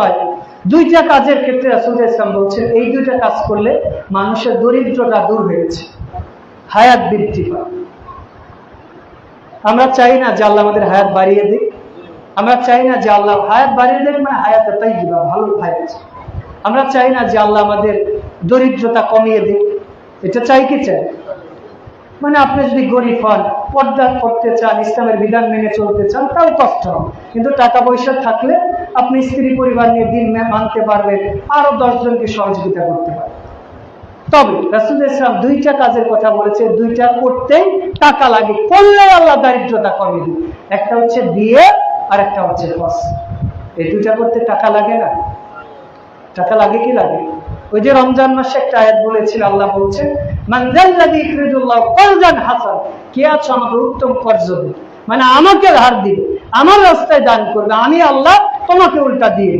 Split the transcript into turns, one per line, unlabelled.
সময় দুইটা কাজের ক্ষেত্রে রাসুল ইসলাম বলছেন, এই দুইটা কাজ করলে মানুষের দরিদ্রতা দূর হয়েছে হায়াত বৃদ্ধি পায় আমরা চাই না যে আল্লাহ আমাদের হায়াত বাড়িয়ে দিক। আমরা চাই না যে আল্লাহ হায়াত বাড়িয়ে দেখ মানে হায়াত তাই দিবা ভালো হায়াত। আমরা চাই না যে আল্লাহ আমাদের দরিদ্রতা কমিয়ে দিক। এটা চাই কি চাই? মানে আপনি যদি গরিব হন, পর্দা করতে চান, ইসলামের বিধান মেনে চলতে চান, তাও কষ্ট কিন্তু টাকা পয়সা থাকলে আপনি স্ত্রী পরিবার নিয়ে দিন মানতে পারবেন, আরও দশজনকে সহযোগিতা করতে পারবেন। তবে রাসুল ইসলাম দুইটা কাজের কথা বলেছে, দুইটা করতেই টাকা লাগে, করলে আল্লাহ দারিদ্রতা কমিয়ে দিবে। একটা হচ্ছে বিয়ে, আর একটা হচ্ছে হস এই দুইটা করতে টাকা লাগে না? টাকা লাগে কি লাগে? ওই যে রমজান মাসে একটা আয়াত বলেছিল, আল্লাহ বলছেন মানজাল্লাযী ইকরিদুল্লাহ করজান হাসান কে আছো আমাকে উত্তম কর্জ মানে আমাকে ধার দিবে। আমার রাস্তায় দান করবে আমি আল্লাহ তোমাকে উল্টা দিয়ে।